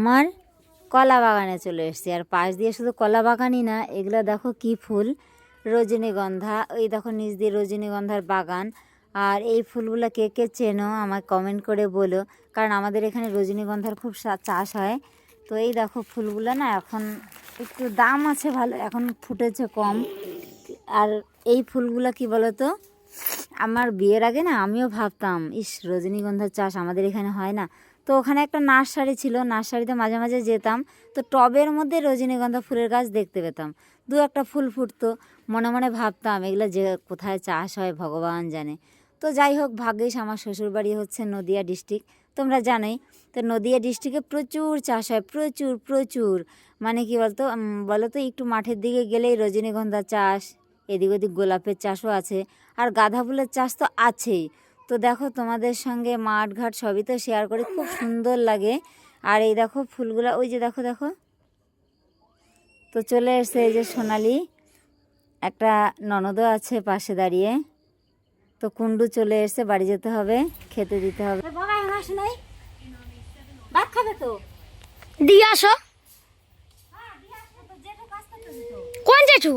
আমার কলা বাগানে চলে এসেছি। আর পাশ দিয়ে শুধু কলা বাগানই না, এগুলো দেখো কি ফুল? রজনীগন্ধা এই দেখো নিচ দিয়ে রজনীগন্ধার বাগান। আর এই ফুলগুলো কে কে চেনো আমায় কমেন্ট করে বলো, কারণ আমাদের এখানে রজনীগন্ধার খুব চাষ হয়। তো এই দেখো ফুলগুলো না এখন একটু দাম আছে ভালো, এখন ফুটেছে কম। আর এই ফুলগুলো কি বলো তো আমার বিয়ের আগে না আমিও ভাবতাম ইস রজনীগন্ধার চাষ আমাদের এখানে হয় না। তো ওখানে একটা নার্সারি ছিল নার্সারিতে মাঝে মাঝে যেতাম। তো টবের মধ্যে রজনীগন্ধা ফুলের গাছ দেখতে পেতাম। দু একটা ফুল ফুটতো মনে মনে ভাবতাম এগুলো যে কোথায় চাষ হয় ভগবান জানে। তো যাই হোক ভাগ্যিস আমার শ্বশুরবাড়ি হচ্ছে নদিয়া ডিস্ট্রিক্ট। তোমরা জানোই তো নদিয়া ডিস্ট্রিক্টে প্রচুর চাষ হয় প্রচুর প্রচুর। মানে কি বলতো উম, বলো তো একটু মাঠের দিকে গেলেই রজনীগন্ধা চাষ এদিক ওদিক গোলাপের চাষও আছে। আর গাঁদা ফুলের চাষ তো আছেই। তো দেখো তোমাদের সঙ্গে মাঠ ঘাট সবই তো শেয়ার করে খুব সুন্দর লাগে। আর এই দেখো ফুলগুলো ওই যে দেখো দেখো। তো চলে এসছে এই যে সোনালি। একটা ননদও আছে পাশে দাঁড়িয়ে। তো কুন্ডু চলে এসছে বাড়ি যেতে হবে খেতে দিতে হবে। বাবা হাস নাই? ভাত খাবে তো? দিয়ে আসো। কোন জেঠু?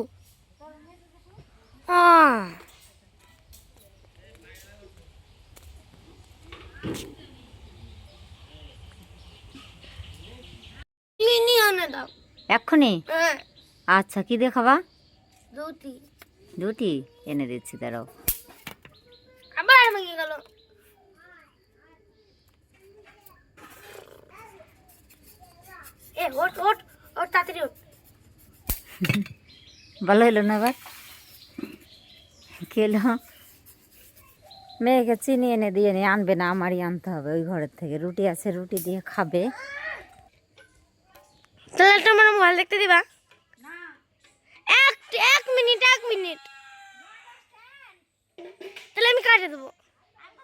দাও। এক্ষুনি? হ্যাঁ। আচ্ছা কি দেখাবা খাবা? দুটি এনে দিচ্ছি দাঁড়াও। আবার ভেঙে গেল। ভালো হলো না এবার? খেলো। মেয়েকে চিনি এনে দিয়ে নিয়ে আনবে না আমারই আনতে হবে ওই ঘরের থেকে। রুটি আছে রুটি দিয়ে খাবে। তাহলে আমার মোবাইল দেখতে দিবা? এক এক মিনিট এক মিনিট। তাহলে আমি কাটে দেবো। আনো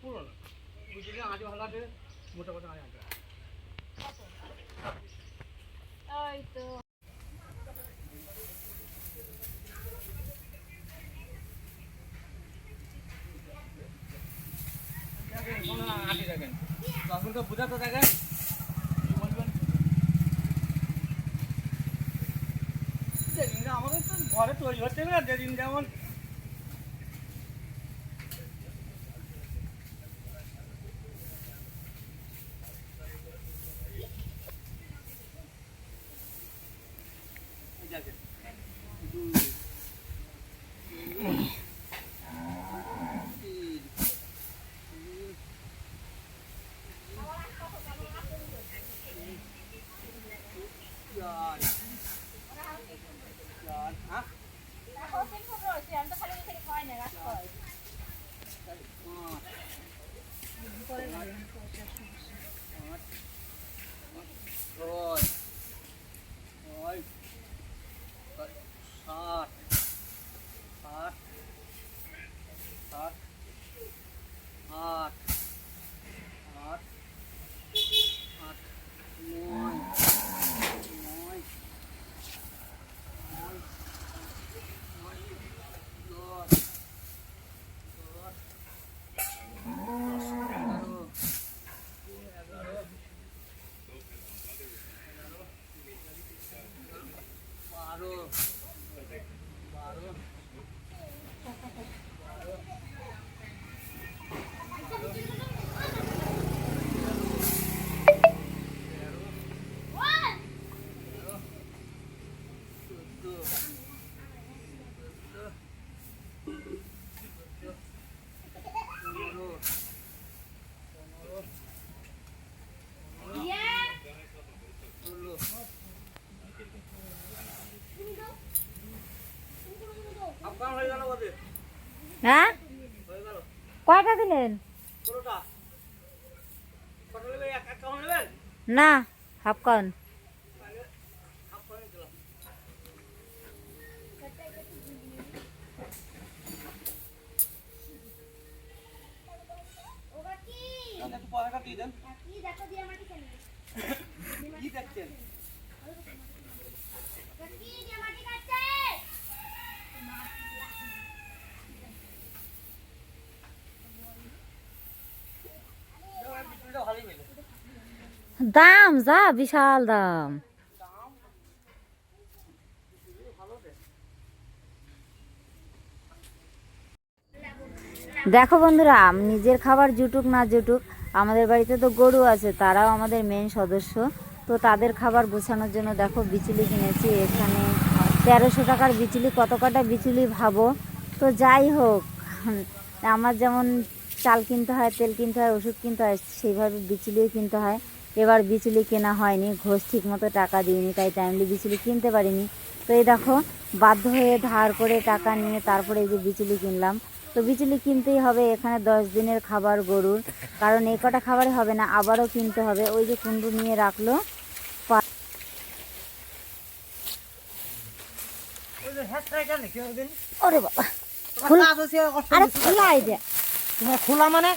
পুরোনো বুঝলি আজ ভালো আছে মোটা কথা আজ আছে আগে দেখেন তখন তো বোঝাতে দেখেন আমাদের তো ঘরে তৈরি হচ্ছে না, যেদিন যেমন Yan. Yan. Ha? Nakasin ko bro. Yan. Basta lang yung sinikuha niya. Last call. হ্যাঁ? কয়টা দিলেন? না হাফ কাউন কি দেখছেন? দাম, যা, বিশাল দাম। দেখো বন্ধুরা, নিজের খাবার জুটুক না জুটুক, আমাদের বাড়িতে তো গরু আছে, তারাও আমাদের মেন সদস্য। তো তাদের খাবার গোছানোর জন্য দেখো বিচুলি কিনেছি, এখানে তেরোশো টাকার বিচুলি, কত কটা বিচুলি ভাবো? তো যাই হোক, আমার যেমন চাল কিনতে হয়, তেল কিনতে হয়, ওষুধ কিনতে হয়, সেইভাবে বিচুলিও কিনতে হয়। এবার বিচুলি কেনা হয়নি ঘোষ ঠিক মতো টাকা দিইনি তাই টাইমলি বিচুলি কিনতে পারিনি। তো এই দেখো বাধ্য হয়ে ধার করে টাকা নিয়ে তারপরে এই যে বিচুলি কিনলাম। তো বিচুলি কিনতেই হবে এখানে দশ দিনের খাবার গরুর। কারণ এই কটা খাবারই হবে না আবারও কিনতে হবে। ওই যে কুন্ডু নিয়ে রাখল। পা- ওই যে হ্যাশট্যাগ কেন? কি দিন ওরে বাবা আরে খোলা মানে?